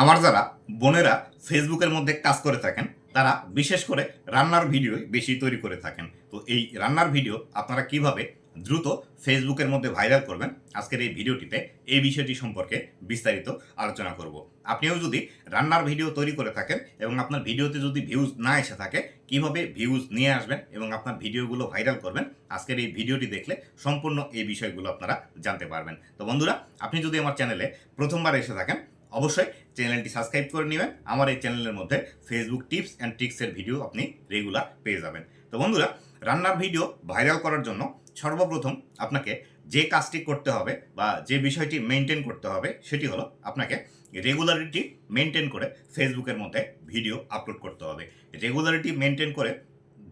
আমার যারা বোনেরা ফেসবুকের মধ্যে কাজ করে থাকেন, তারা বিশেষ করে রান্নার ভিডিও বেশি তৈরি করে থাকেন। তো এই রান্নার ভিডিও আপনারা কীভাবে দ্রুত ফেসবুকের মধ্যে ভাইরাল করবেন, আজকের এই ভিডিওটিতে এই বিষয়টি সম্পর্কে বিস্তারিত আলোচনা করব। আপনিও যদি রান্নার ভিডিও তৈরি করে থাকেন এবং আপনার ভিডিওতে যদি ভিউজ না এসে থাকে, কীভাবে ভিউজ নিয়ে আসবেন এবং আপনার ভিডিওগুলো ভাইরাল করবেন, আজকের এই ভিডিওটি দেখলে সম্পূর্ণ এই বিষয়গুলো আপনারা জানতে পারবেন। তো বন্ধুরা, আপনি যদি আমার চ্যানেলে প্রথমবার এসে থাকেন অবশ্যই চ্যানেলটি সাবস্ক্রাইব করে নেবেন। আমার এই চ্যানেলের মধ্যে ফেসবুক টিপস অ্যান্ড ট্রিক্সের ভিডিও আপনি রেগুলার পেয়ে যাবেন। তো বন্ধুরা, রান্নার ভিডিও ভাইরাল করার জন্য সর্বপ্রথম আপনাকে যে কাজটি করতে হবে বা যে বিষয়টি মেনটেন করতে হবে সেটি হলো আপনাকে রেগুলারিটি মেনটেন করে ফেসবুকের মধ্যে ভিডিও আপলোড করতে হবে। রেগুলারিটি মেনটেন করে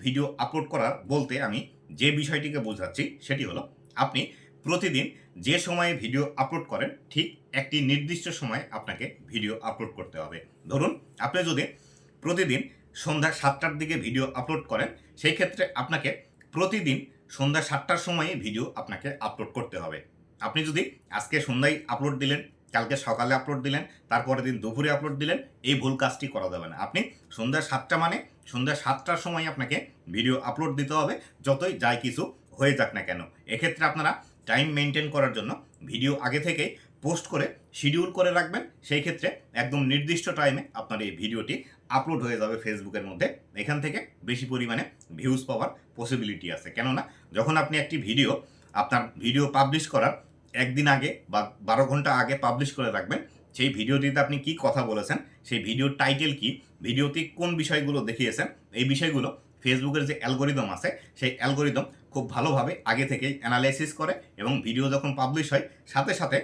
ভিডিও আপলোড করার বলতে আমি যে বিষয়টিকে বোঝাচ্ছি সেটি হলো আপনি প্রতিদিন যে সময়ে ভিডিও আপলোড করেন, ঠিক একটি নির্দিষ্ট সময়ে আপনাকে ভিডিও আপলোড করতে হবে। ধরুন, আপনি যদি প্রতিদিন সন্ধ্যা সাতটার দিকে ভিডিও আপলোড করেন, সেই ক্ষেত্রে আপনাকে প্রতিদিন সন্ধ্যা সাতটার সময়ে ভিডিও আপনাকে আপলোড করতে হবে। আপনি যদি আজকে সন্ধ্যায় আপলোড দিলেন, কালকে সকালে আপলোড দিলেন, তারপরের দিন দুপুরে আপলোড দিলেন, এই ভুল কাজটি করা যাবে না। আপনি সন্ধ্যা সাতটা মানে সন্ধ্যা সাতটার সময় আপনাকে ভিডিও আপলোড দিতে হবে, যতই যাই কিছু হয়ে যাক না কেন। এক্ষেত্রে আপনারা টাইম মেনটেন করার জন্য ভিডিও আগে থেকে পোস্ট করে শিডিউল করে রাখবেন। সেই ক্ষেত্রে একদম নির্দিষ্ট টাইমে আপনার এই ভিডিওটি আপলোড হয়ে যাবে ফেসবুকের মধ্যে। এখান থেকে বেশি পরিমাণে ভিউজ পাওয়ার পসিবিলিটি আছে। কেননা, যখন আপনি একটি ভিডিও আপনার ভিডিও পাবলিশ করার একদিন আগে বা বারো ঘণ্টা আগে পাবলিশ করে রাখবেন, সেই ভিডিওটিতে আপনি কি কথা বলেছেন, সেই ভিডিওর টাইটেল কি ভিডিওতে কোন বিষয়গুলো দেখিয়েছেন, এই বিষয়গুলো ফেসবুকের যে অ্যালগোরিদম আছে, সেই অ্যালগোরিদম খুব ভালোভাবে আগে থেকেই অ্যানালাইসিস করে এবং ভিডিও যখন পাবলিশ হয়, সাথে সাথে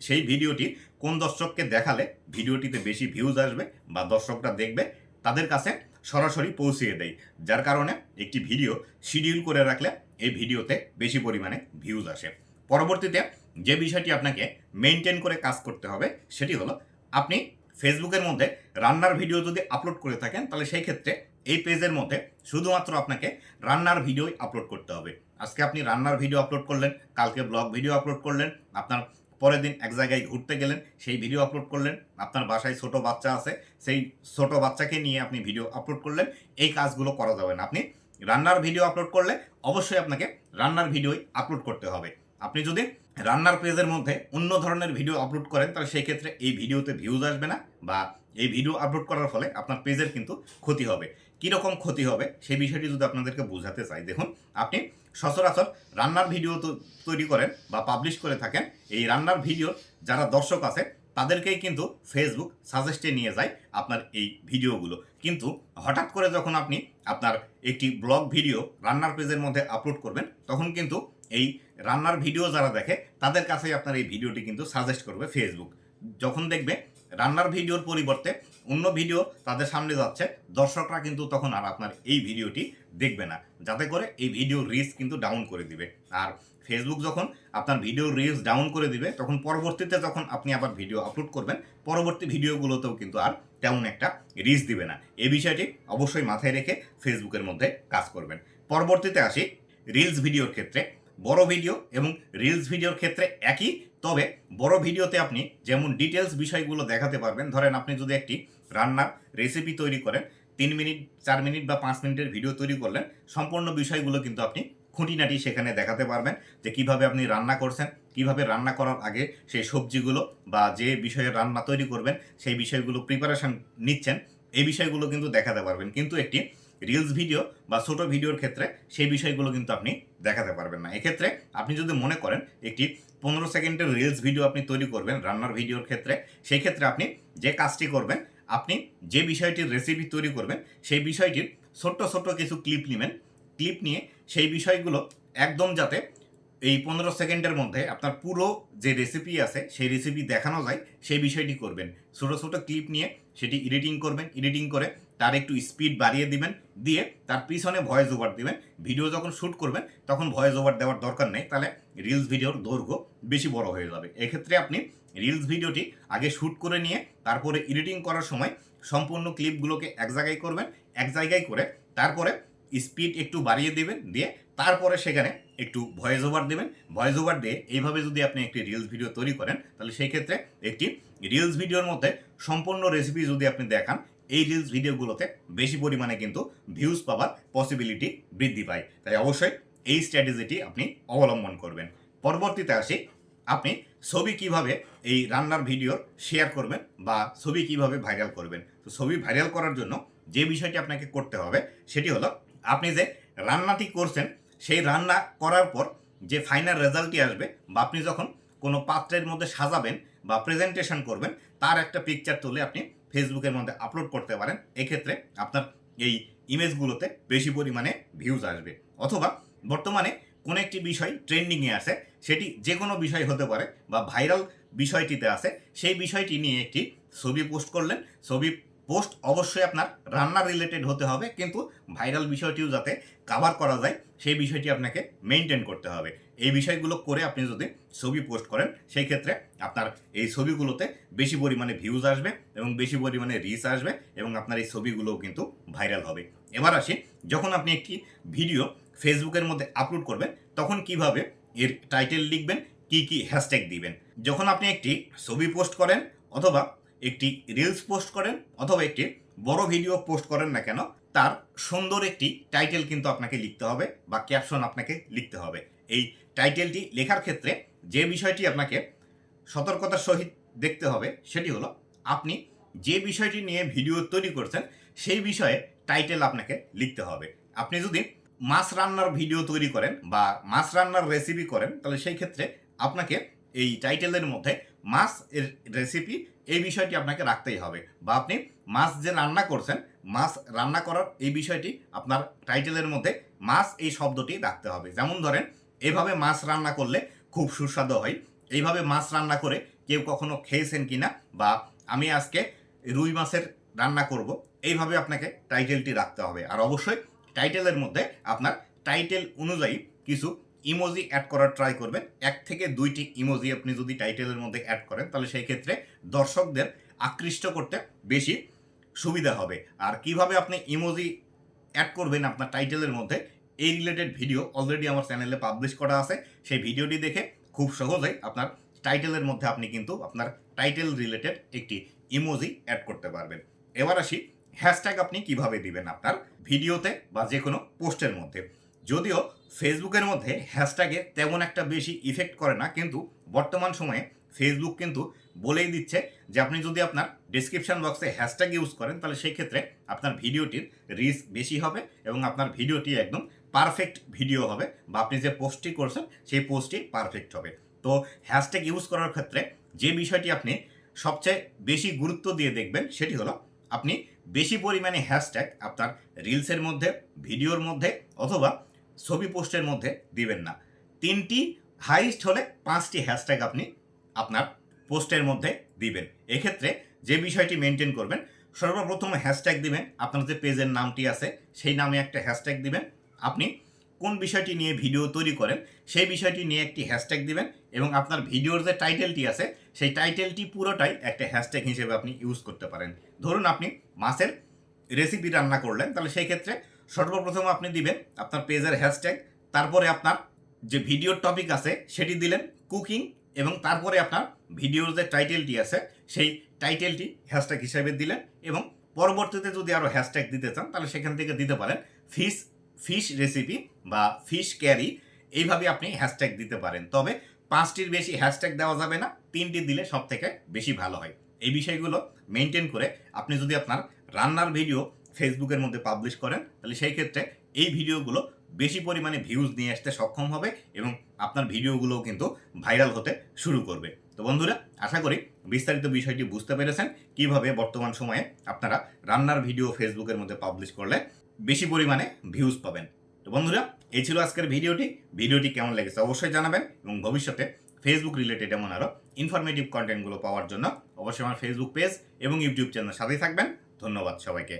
সেই ভিডিওটি কোন দর্শককে দেখালে ভিডিওটিতে বেশি ভিউজ আসবে বা দর্শকরা দেখবে, তাদের কাছে সরাসরি পৌঁছিয়ে দেয়। যার কারণে একটি ভিডিও শিডিউল করে রাখলে এই ভিডিওতে বেশি পরিমাণে ভিউজ আসে। পরবর্তীতে যে বিষয়টি আপনাকে মেনটেন করে কাজ করতে হবে, সেটি হলো আপনি ফেসবুকের মধ্যে রান্নার ভিডিও যদি আপলোড করে থাকেন, তাহলে সেই ক্ষেত্রে এই পেজের মধ্যে শুধুমাত্র আপনাকে রান্নার ভিডিওই আপলোড করতে হবে। আজকে আপনি রান্নার ভিডিও আপলোড করলেন, কালকে ব্লগ ভিডিও আপলোড করলেন, আপনার পরের দিন এক জায়গায় ঘুরতে গেলেন, সেই ভিডিও আপলোড করলেন, আপনার বাসায় ছোট বাচ্চা আছে, সেই ছোট বাচ্চাকে নিয়ে আপনি ভিডিও আপলোড করলেন, এই কাজগুলো করা যাবে না। আপনি রান্নার ভিডিও আপলোড করলে অবশ্যই আপনাকে রান্নার ভিডিওই আপলোড করতে হবে। আপনি যদি রান্নার পেজের মধ্যে অন্য ধরনের ভিডিও আপলোড করেন, তাহলে সেই ক্ষেত্রে এই ভিডিওতে ভিউজ আসবে না বা এই ভিডিও আপলোড করার ফলে আপনার পেজের কিন্তু ক্ষতি হবে। কীরকম ক্ষতি হবে সেই বিষয়টি যদি আপনাদেরকে বোঝাতে চাই, দেখুন, আপনি সচরাচর রান্নার ভিডিও তৈরি করেন বা পাবলিশ করে থাকেন, এই রান্নার ভিডিওর যারা দর্শক আছে, তাদেরকেই কিন্তু ফেসবুক সাজেস্টে নিয়ে যায় আপনার এই ভিডিওগুলো। কিন্তু হঠাৎ করে যখন আপনি আপনার একটি ব্লগ ভিডিও রান্নার পেজের মধ্যে আপলোড করবেন, তখন কিন্তু এই রান্নার ভিডিও যারা দেখে, তাদের কাছেই আপনার এই ভিডিওটি কিন্তু সাজেস্ট করবে ফেসবুক যখন দেখবে রান্নার ভিডিওর পরিবর্তে অন্য ভিডিও তাদের সামনে যাচ্ছে, দর্শকরা কিন্তু তখন আর আপনার এই ভিডিওটি দেখবে না। যাতে করে এই ভিডিও রিচ কিন্তু ডাউন করে দিবে। আর ফেসবুক যখন আপনার ভিডিও রিচ ডাউন করে দিবে, তখন পরবর্তীতে যখন আপনি আবার ভিডিও আপলোড করবেন, পরবর্তী ভিডিওগুলোতেও কিন্তু আর তেমন একটা রিচ দিবে না। এই বিষয়টি অবশ্যই মাথায় রেখে ফেসবুকের মধ্যে কাজ করবেন। পরবর্তীতে আসি রিলস ভিডিওর ক্ষেত্রে। বড় ভিডিও এবং রিলস ভিডিওর ক্ষেত্রে একই, তবে বড় ভিডিওতে আপনি যেমন ডিটেলস বিষয়গুলো দেখাতে পারবেন, ধরেন আপনি যদি একটি রান্নার রেসিপি তৈরি করেন। তিন মিনিট, চার মিনিট বা পাঁচ মিনিটের ভিডিও তৈরি করলেন। সম্পূর্ণ বিষয়গুলো কিন্তু আপনি খুঁটিনাটি সেখানে দেখাতে পারবেন যে কীভাবে আপনি রান্না করছেন, কীভাবে রান্না করার আগে সেই সবজিগুলো বা যে বিষয়ে রান্না তৈরি করবেন, সেই বিষয়গুলো প্রিপারেশন নিচ্ছেন। এই বিষয়গুলো কিন্তু দেখাতে পারবেন। কিন্তু একটি রিলস ভিডিও বা ছোটো ভিডিওর ক্ষেত্রে সেই বিষয়গুলো কিন্তু আপনি দেখাতে পারবেন না। এক্ষেত্রে আপনি যদি মনে করেন একটি পনেরো সেকেন্ডের রিলস ভিডিও আপনি তৈরি করবেন রান্নার ভিডিওর ক্ষেত্রে, সেই ক্ষেত্রে আপনি যে কাজটি করবেন আপনি যে বিষয়টির রেসিপি তৈরি করবেন, সেই বিষয়টির ছোট্ট ছোট্ট কিছু ক্লিপ নেবেন। ক্লিপ নিয়ে সেই বিষয়গুলো একদম যাতে এই পনেরো সেকেন্ডের মধ্যে আপনার পুরো যে রেসিপি আছে, সেই রেসিপি দেখানো যায়, সেই বিষয়টি করবেন। ছোটো ছোটো ক্লিপ নিয়ে সেটি এডিটিং করবেন। এডিটিং করে তার একটু স্পিড বাড়িয়ে দিবেন, দিয়ে তার পিছনে ভয়েস ওভার দিবেন। ভিডিও যখন শ্যুট করবেন, তখন ভয়েস ওভার দেওয়ার দরকার নেই। তাহলে রিলস ভিডিওর দৈর্ঘ্য বেশি বড় হয়ে যাবে। এক্ষেত্রে আপনি রিলস ভিডিওটি আগে শ্যুট করে নিয়ে, তারপরে এডিটিং করার সময় সম্পূর্ণ ক্লিপগুলোকে এক জায়গায় করবেন, এক জায়গায় করে তারপরে স্পিড একটু বাড়িয়ে দেবেন, দিয়ে তারপরে সেখানে একটু ভয়েস ওভার দেবেন। ভয়েস ওভার দিয়ে এইভাবে যদি আপনি একটি রিলস ভিডিও তৈরি করেন, তাহলে সেই ক্ষেত্রে একটি রিলস ভিডিওর মধ্যে সম্পূর্ণ রেসিপি যদি আপনি দেখান, এই রিলস ভিডিওগুলোতে বেশি পরিমাণে কিন্তু ভিউজ পাওয়ার পসিবিলিটি বৃদ্ধি পায়। তাই অবশ্যই এই স্ট্র্যাটেজিটি আপনি অবলম্বন করবেন। পরবর্তীতে আসি, আপনি ছবি কীভাবে এই রান্নার ভিডিও শেয়ার করবেন বা ছবি কীভাবে ভাইরাল করবেন। তো ছবি ভাইরাল করার জন্য যে বিষয়টি আপনাকে করতে হবে, সেটি হলো আপনি যে রান্নাটি করছেন, সেই রান্না করার পর যে ফাইনাল রেজাল্টটি আসবে বা আপনি যখন কোনো পাত্রের মধ্যে সাজাবেন বা প্রেজেন্টেশন করবেন, তার একটা পিকচার তুলে আপনি ফেসবুকের মধ্যে আপলোড করতে পারেন। এক্ষেত্রে আপনার এই ইমেজগুলোতে বেশি পরিমাণে ভিউজ আসবে। অথবা বর্তমানে কোনো একটি বিষয় ট্রেন্ডিংয়ে আছে, সেটি যে কোনো বিষয় হতে পারে বা ভাইরাল বিষয়টিতে আছে, সেই বিষয়টি নিয়ে একটি ছবি পোস্ট করলেন। ছবি পোস্ট অবশ্যই আপনার রান্না রিলেটেড হতে হবে, কিন্তু ভাইরাল বিষয়টিও যাতে কাভার করা যায়, সেই বিষয়টি আপনাকে মেনটেন করতে হবে। এই বিষয়গুলো করে আপনি যদি ছবি পোস্ট করেন, সেই ক্ষেত্রে আপনার এই ছবিগুলোতে বেশি পরিমাণে ভিউজ আসবে এবং বেশি পরিমাণে রিচ আসবে এবং আপনার এই ছবিগুলোও কিন্তু ভাইরাল হবে। এবার আসি, যখন আপনি একটি ভিডিও ফেসবুকের মধ্যে আপলোড করবেন, তখন কীভাবে এর টাইটেল লিখবেন, কি কি হ্যাশট্যাগ দিবেন। যখন আপনি একটি ছবি পোস্ট করেন, অথবা একটি রিলস পোস্ট করেন, অথবা একটি বড় ভিডিও পোস্ট করেন না কেন, তার সুন্দর একটি টাইটেল কিন্তু আপনাকে লিখতে হবে বা ক্যাপশন আপনাকে লিখতে হবে। এই টাইটেলটি লেখার ক্ষেত্রে যে বিষয়টি আপনাকে সতর্কতার সহিত দেখতে হবে, সেটি হলো আপনি যে বিষয়টি নিয়ে ভিডিও তৈরি করছেন, সেই বিষয়ে টাইটেল আপনাকে লিখতে হবে। আপনি যদি মাছ রান্নার ভিডিও তৈরি করেন বা মাছ রান্নার রেসিপি করেন, তাহলে সেই ক্ষেত্রে আপনাকে এই টাইটেলের মধ্যে মাছ এর রেসিপি এই বিষয়টি আপনাকে রাখতেই হবে। বা আপনি মাছ যে রান্না করছেন, মাছ রান্না করার এই বিষয়টি আপনার টাইটেলের মধ্যে মাছ এই শব্দটি রাখতে হবে। যেমন ধরেন, এভাবে মাছ রান্না করলে খুব সুস্বাদু হয়। এইভাবে মাছ রান্না করে কেউ কখনো খেয়েছেন কিনা বা আমি আজকে রুই মাছের রান্না করব, এইভাবে আপনাকে টাইটেলটি রাখতে হবে। আর অবশ্যই টাইটেলের মধ্যে আপনার টাইটেল অনুযায়ী কিছু ইমোজি অ্যাড করার ট্রাই করবেন। এক থেকে দুইটি ইমোজি আপনি যদি টাইটেলের মধ্যে অ্যাড করেন, তাহলে সেই ক্ষেত্রে দর্শকদের আকৃষ্ট করতে বেশি সুবিধা হবে। আর কীভাবে আপনি ইমোজি অ্যাড করবেন আপনার টাইটেলের মধ্যে, এই রিলেটেড ভিডিও অলরেডি আমার চ্যানেলে পাবলিশ করা আছে। সেই ভিডিওটি দেখে খুব সহজেই আপনার টাইটেলের মধ্যে আপনি কিন্তু আপনার টাইটেল রিলেটেড একটি ইমোজি অ্যাড করতে পারবেন। এবার আসি হ্যাশট্যাগ আপনি কীভাবে দিবেন আপনার ভিডিওতে বা যে কোনো পোস্টের মধ্যে? যদিও ফেসবুকের মধ্যে হ্যাশট্যাগে তেমন একটা বেশি ইফেক্ট করে না, কিন্তু বর্তমান সময়ে ফেসবুক কিন্তু বলেই দিচ্ছে যে আপনি যদি আপনার ডিসক্রিপশন বক্সে হ্যাশট্যাগ ইউজ করেন, তাহলে সেই ক্ষেত্রে আপনার ভিডিওটির রিচ বেশি হবে এবং আপনার ভিডিওটি একদম পারফেক্ট ভিডিও হবে বা আপনি যে পোস্টটি করছেন, সেই পোস্টটি পারফেক্ট হবে। তো হ্যাশট্যাগ ইউজ করার ক্ষেত্রে যে বিষয়টি আপনি সবচেয়ে বেশি গুরুত্ব দিয়ে দেখবেন, সেটি হলো আপনি বেশি পরিমাণে হ্যাশট্যাগ আপনার রিলসের মধ্যে ভিডিওর মধ্যে অথবা ছবি পোস্টের মধ্যে দিবেন না। তিনটি হাইস্ট হলে পাঁচটি হ্যাশট্যাগ আপনি আপনার পোস্টের মধ্যে দিবেন। এক্ষেত্রে যে বিষয়টি মেনটেন করবেন, সর্বপ্রথম হ্যাশট্যাগ দিবেন। আপনার যে পেজের নামটি আছে, সেই নামে একটা হ্যাশট্যাগ দিবেন। আপনি কোন বিষয়টি নিয়ে ভিডিও তৈরি করেন, সেই বিষয়টি নিয়ে একটি হ্যাশট্যাগ দিবেন এবং আপনার ভিডিওর যে টাইটেলটি আছে, সেই টাইটেলটি পুরোটাই একটা হ্যাশট্যাগ হিসেবে আপনি ইউজ করতে পারেন। ধরুন আপনি মাছের রেসিপি রান্না করলেন, তাহলে সেই ক্ষেত্রে সর্বপ্রথম আপনি দিবেন আপনার পেজের হ্যাশট্যাগ তারপরে আপনার যে ভিডিওর টপিক আছে, সেটি দিলেন কুকিং এবং তারপরে আপনার ভিডিওর যে টাইটেলটি আছে, সেই টাইটেলটি হ্যাশট্যাগ হিসেবে দিলেন এবং পরবর্তীতে যদি আরও হ্যাশট্যাগ দিতে চান, তাহলে সেখান থেকে দিতে পারেন ফিশ ফিশ রেসিপি বা ফিশ ক্যারি এইভাবে আপনি হ্যাশট্যাগ দিতে পারেন। তবে পাঁচটির বেশি হ্যাশট্যাগ দেওয়া যাবে না, তিনটি দিলে সব থেকে বেশি ভালো হয়। এই বিষয়গুলো মেনটেন করে আপনি যদি আপনার রান্নার ভিডিও ফেসবুকের মধ্যে পাবলিশ করেন, তাহলে সেই ক্ষেত্রে এই ভিডিওগুলো বেশি পরিমাণে ভিউজ নিয়ে আসতে সক্ষম হবে এবং আপনার ভিডিওগুলোও কিন্তু ভাইরাল হতে শুরু করবে। তো বন্ধুরা, আশা করি বিস্তারিত বিষয়টি বুঝতে পেরেছেন। কীভাবে বর্তমান সময়ে আপনারা রান্নার ভিডিও ফেসবুকের মধ্যে পাবলিশ করলে বেশি পরিমাণে ভিউজ পাবেন। তো বন্ধুরা, এই ছিল আজকের ভিডিওটি। ভিডিওটি কেমন লেগেছে অবশ্যই জানাবেন এবং ভবিষ্যতে ফেসবুক রিলেটেড এমন আরও ইনফরমেটিভ কন্টেন্টগুলো পাওয়ার জন্য অবশ্যই আমার ফেসবুক পেজ এবং ইউটিউব চ্যানেল সাথেই থাকবেন। ধন্যবাদ সবাইকে।